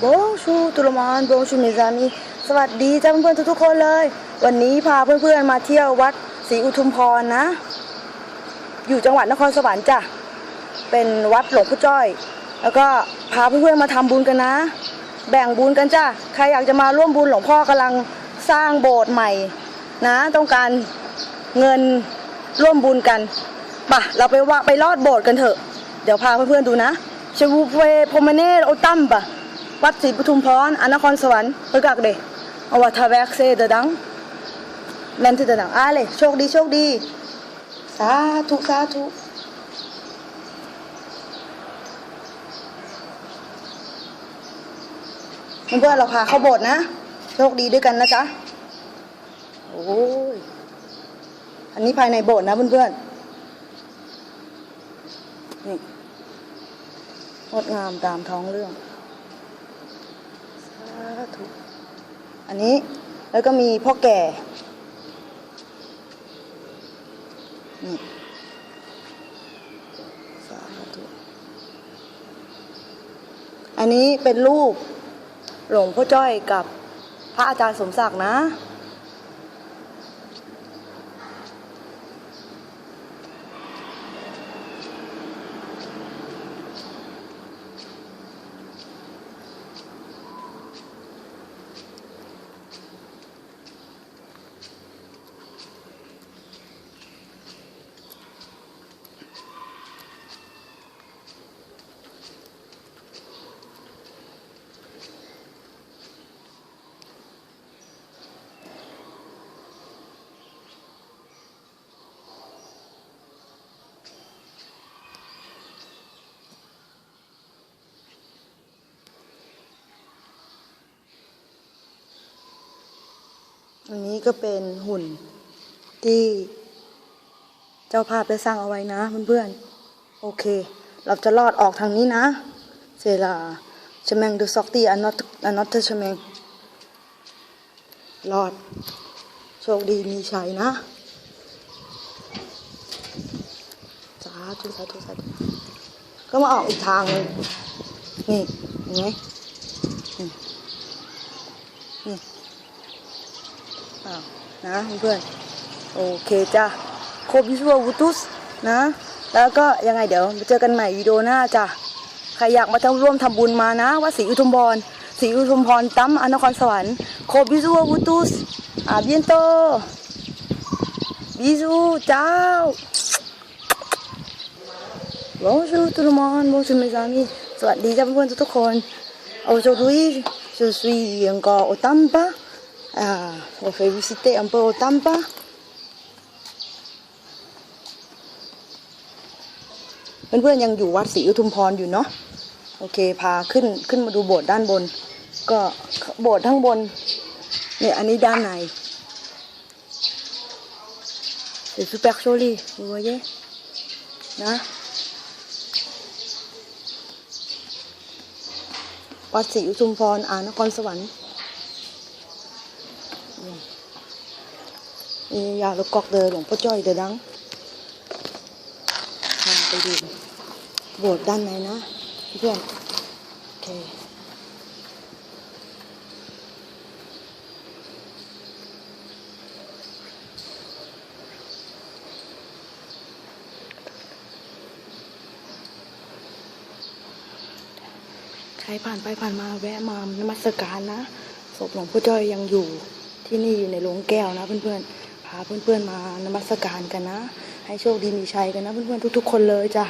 โบชูตุลมานโบชูเมซามีสวัสดีจ้าเพื่อนๆทุกๆคนเลย วันนี้พาเพื่อนๆมาเที่ยววัดศรีอุทุมพรนะ อยู่จังหวัดนครสวรรค์จ้ะเป็นวัดหลวงพ่อจ้อย แล้วก็พาเพื่อนๆมาทำบุญกันนะ แบ่งบุญกันจ้ะใครอยากจะมาร่วมบุญหลวงพ่อกำลังสร้างโบสถ์ใหม่นะ ต้องการเงินร่วมบุญกันป่ะเราไปว่าไปลอดโบสถ์กันเถอะ เดี๋ยวพาเพื่อนๆดูนะชวูเวพมเนตโอตัมปะ วัดศรีปทุมพรอนครสวรรค์เพื่อกักเดเอาวัทาแวกเซเดดังแลนที่เดดังอะเลยโชคดีโชคดี สาธุสาธุเพื่อนเราพาเข้าโบสถ์นะ โชคดีด้วยกันนะจ๊ะ โอ้ย อันนี้ภายในโบสถ์นะเพื่อนๆนี่งดงามตามท้องเรื่อง ธุอันนี้แล้วก็มีพ่อแก่นี่สาธุอันนี้เป็นรูปหลวงพ่อจ้อยกับพระอาจารย์สมศักดิ์นะ อันนี้ก็เป็นหุ่นที่เจ้าภาพได้สร้างเอาไว้นะเพื่อนๆ โอเค เราจะลอดออกทางนี้นะ เซลาชแมงดูซอกตีอันนอตอันนอตชแมงรอด โชคดีมีชัยนะสาธุสาธุสาธุก็มาออกอีกทางนึงนี่เห็นไหมนี่นี่ อ้าว นะเพื่อนโอเคจ้ะโคบิสววูตุสนะ แล้วก็ยังไงเดี๋ยวเจอกันใหม่วิดีโอหน้าจ้ะใครอยากมาทำร่วมทำบุญมานะวัดศรีอุทุมพรศรีอุทุมพรตั้มอนครสวรรค์โคบิสววูตุสอาเบียนโตบิซูเจ้า Bonjour tout le monde, bonjour mes amis สวัสดีจ้าเพื่อนทุกคน Aujourd'hui je suis encore au Tampa Ah, on fait visiter un peu au Tampa. เพื่อนๆยังอยู่วัดศรีอุทุมพรอยู่เนาะโอเคพาขึ้นขึ้นมาดูโบสถ์ด้านบน ก็โบสถ์ทั้งบนเนี่ยอันนี้ด้านใน C'est super joli, vous voyez นะวัดศรีอุทุมพรอ่านครสวรรค์ นี่ยาลูกกอกเดอหลวงพ่อจ้อยเดอดังพาไปดูโบสถ์ด้านในนะเพื่อนโอเคใครผ่านไปผ่านมาแวะมานมัสการนะศพหลวงพ่อจ้อยยังอยู่ ที่นี่อยู่ในโรงแก้วนะเพื่อนๆ พาเพื่อนๆมานมัสการกันนะ ให้โชคดีมีชัยกันนะเพื่อนๆทุก ๆ คนเลยจ้ะ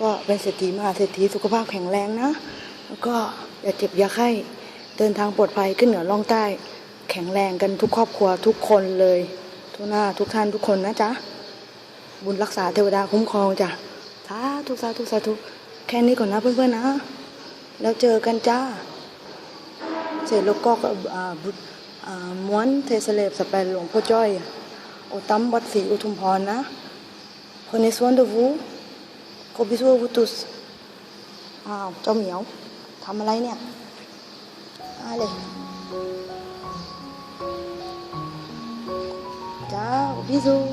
ก็เป็นเศรษฐีมหาเศรษฐีสุขภาพแข็งแรงนะ แล้วก็อย่าเจ็บอย่าไข้ เดินทางปลอดภัยขึ้นเหนือล่องใต้ แข็งแรงกันทุกครอบครัวทุกคนเลย ทุกหน้าทุกท่านทุกคนนะจ๊ะ บุญรักษาเทวดาคุ้มครองจ้ะ สาธุสาธุสาธุแค่นี้ก่อนนะเพื่อนๆนะ แล้วเจอกันจ้า เสร็จแล้วก็อ่าบุอ่า ม้วนเทสเลบสเปนหลวงพ่อจ้อยโอตั้มวัดศรีอุทุมพรนะ Prenez soin de vous Gros bisous à vous tous อ้าวเจ้าเหมียวทำอะไรเนี่ยมาเลยจ้า bisous